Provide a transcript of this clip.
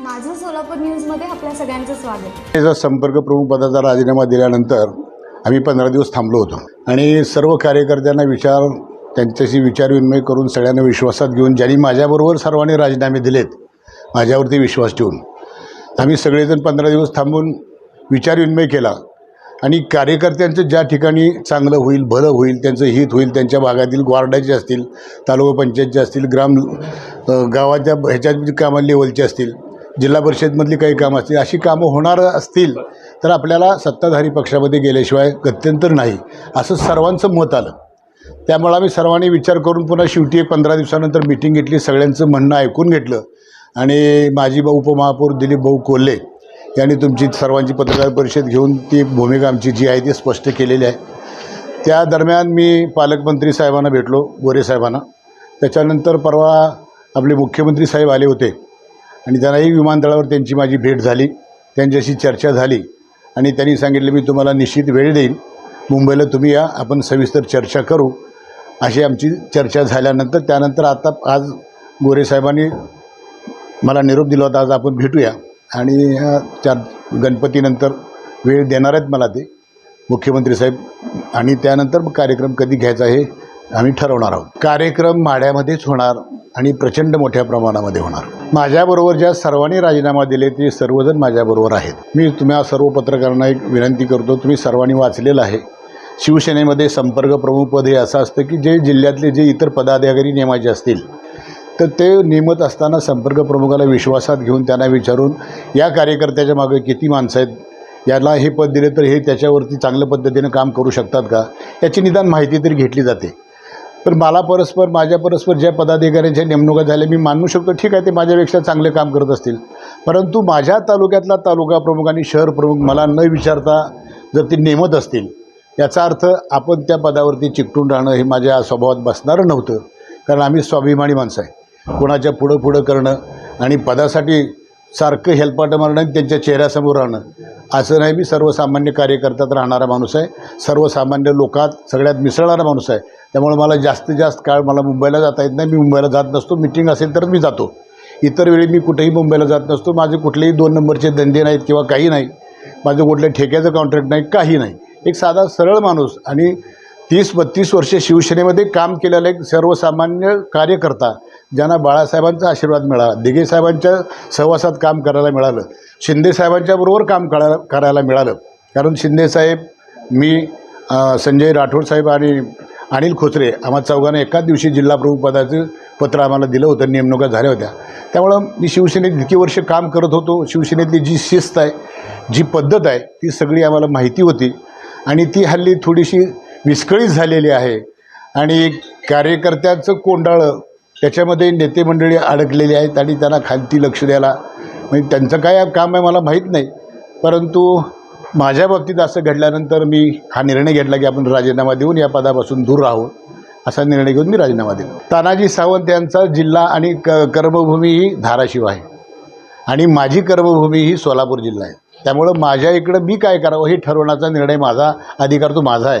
माझं सोलापूर न्यूजमध्ये आपल्या सगळ्यांचं स्वागत. त्याचा संपर्क प्रमुख पदाचा राजीनामा दिल्यानंतर आम्ही पंधरा दिवस थांबलो होतो. आणि सर्व कार्यकर्त्यांना विचार त्यांच्याशी विचारविनिमय करून सगळ्यांना विश्वासात घेऊन ज्यांनी माझ्याबरोबर सर्वांनी राजीनामे दिलेत माझ्यावरती विश्वास ठेवून. आम्ही सगळेजण पंधरा दिवस थांबून विचारविनिमय केला. आणि कार्यकर्त्यांचं ज्या ठिकाणी चांगलं होईल भलं होईल त्यांचं हित होईल त्यांच्या भागातील वार्डाचे असतील तालुका पंचायतचे असतील ग्राम गावाच्या ह्याच्यात कामा लेवलचे असतील जिल्हा परिषदमधली काही कामं असतील अशी कामं होणार असतील तर आपल्याला सत्ताधारी पक्षामध्ये गेल्याशिवाय गत्यंतर नाही असं सर्वांचं मत आलं. त्यामुळे आम्ही सर्वांनी विचार करून पुन्हा शेवटी पंधरा दिवसानंतर मिटिंग घेतली सगळ्यांचं म्हणणं ऐकून घेतलं. आणि माजी भाऊ उपमहापौर दिलीप भाऊ कोल्हे यांनी तुमची सर्वांची पत्रकार परिषद घेऊन ती भूमिका आमची जी आहे ती स्पष्ट केलेली आहे. त्या दरम्यान मी पालकमंत्री साहेबांना भेटलो गोरे साहेबांना. त्याच्यानंतर परवा आपले मुख्यमंत्री साहेब आले होते. आणि त्यांनाही विमानतळावर त्यांची माझी भेट झाली. त्यांच्याशी चर्चा झाली. आणि त्यांनी सांगितलं मी तुम्हाला निश्चित वेळ देईन. मुंबईला तुम्ही या. आपण सविस्तर चर्चा करू. अशी आमची चर्चा झाल्यानंतर त्यानंतर आता आज गोरेसाहेबांनी मला निरोप दिला होता आज आपण भेटूया. आणि चार गणपतीनंतर वेळ देणार आहेत मला ते. मुख्यमंत्री साहेब आणि त्यानंतर मग कार्यक्रम कधी घ्यायचा हे आम्ही ठरवणार आहोत. कार्यक्रम माड्यामध्येच होणार. आणि प्रचंड मोठ्या प्रमाणामध्ये होणार. माझ्याबरोबर ज्या सर्वांनी राजीनामा दिले ते सर्वजण माझ्याबरोबर आहेत. मी तुम्हा सर्व पत्रकारांना एक विनंती करतो तुम्ही सर्वांनी वाचलेलं आहे. शिवसेनेमध्ये संपर्क प्रमुख पद हे असं असतं की जे जिल्ह्यातले जे इतर पदाधिकारी नेमायचे असतील तर ते नेमत असताना संपर्क प्रमुखाला विश्वासात घेऊन त्यांना विचारून या कार्यकर्त्याच्या मागे किती माणसं आहेत? याला हे पद दिले तर हे त्याच्यावरती चांगल्या पद्धतीनं काम करू शकतात का? याची निदान माहिती तरी घेतली जाते. तर मला परस्पर माझ्या परस्पर ज्या पदाधिकाऱ्यांच्या नेमणुका झाल्या मी मानू शकतो ठीक आहे ते माझ्यापेक्षा चांगले काम करत असतील. परंतु माझ्या तालुक्यातला तालुका प्रमुख आणि शहर प्रमुख मला न विचारता जर ते नेमत असतील याचा अर्थ आपण त्या पदावरती चिकटून राहणं हे माझ्या स्वभावात बसणारं नव्हतं. कारण आम्ही स्वाभिमानी माणसं आहे. कोणाच्या पुढं पुढं करणं आणि पदासाठी सारखं हेलपाटं मारणं आणि त्यांच्या चेहऱ्यासमोर राहणं. असं नाही मी सर्वसामान्य कार्यकर्त्यात राहणारा माणूस आहे. सर्वसामान्य लोकात सगळ्यात मिसळणारा माणूस आहे. त्यामुळे मला जास्तीत जास्त काळ मला मुंबईला जाता येत नाही. मी मुंबईला जात नसतो. मिटिंग असेल तरच मी जातो. इतर वेळी मी कुठेही मुंबईला जात नसतो. माझे कुठलेही दोन नंबरचे धंदे नाहीत किंवा काही नाही. माझं कुठल्या ठेक्याचं कॉन्ट्रॅक्ट नाही काही नाही. एक साधा सरळ माणूस आणि तीस बत्तीस वर्षे शिवसेनेमध्ये काम केलेला एक सर्वसामान्य कार्यकर्ता ज्यांना बाळासाहेबांचा आशीर्वाद मिळाला दिघे साहेबांच्या सहवासात काम करायला मिळालं शिंदे बरोबर काम करा करायला मिळालं. कारण शिंदेसाहेब मी संजय राठोड साहेब आणि अनिल खोचरे आम्हा चौघांना एकाच दिवशी जिल्हाप्रमुख पदाचं पत्र आम्हाला दिलं होतं नेमणुका झाल्या होत्या. त्यामुळं मी शिवसेनेत इतकी वर्ष काम करत होतो शिवसेनेतली जी शिस्त आहे जी पद्धत आहे ती सगळी आम्हाला माहिती होती. आणि ती हल्ली थोडीशी विस्कळीत झालेली आहे. आणि कार्यकर्त्याचं कोंडाळं त्याच्यामध्ये नेते मंडळी अडकलेली आहेत आणि त्यांना खालती लक्ष द्यायला. म्हणजे त्यांचं काय काम आहे मला माहीत नाही. परंतु माझ्या बाबतीत असं घडल्यानंतर मी हा निर्णय घेतला की आपण राजीनामा देऊन या पदापासून दूर राहू. असा निर्णय घेऊन मी राजीनामा दिला. तानाजी सावंत यांचा जिल्हा आणि क कर्मभूमी ही धाराशिव आहे. आणि माझी कर्मभूमी ही सोलापूर जिल्हा आहे. त्यामुळं माझ्या इकडं मी काय करावं हे ठरवण्याचा निर्णय माझा अधिकार तो माझा आहे.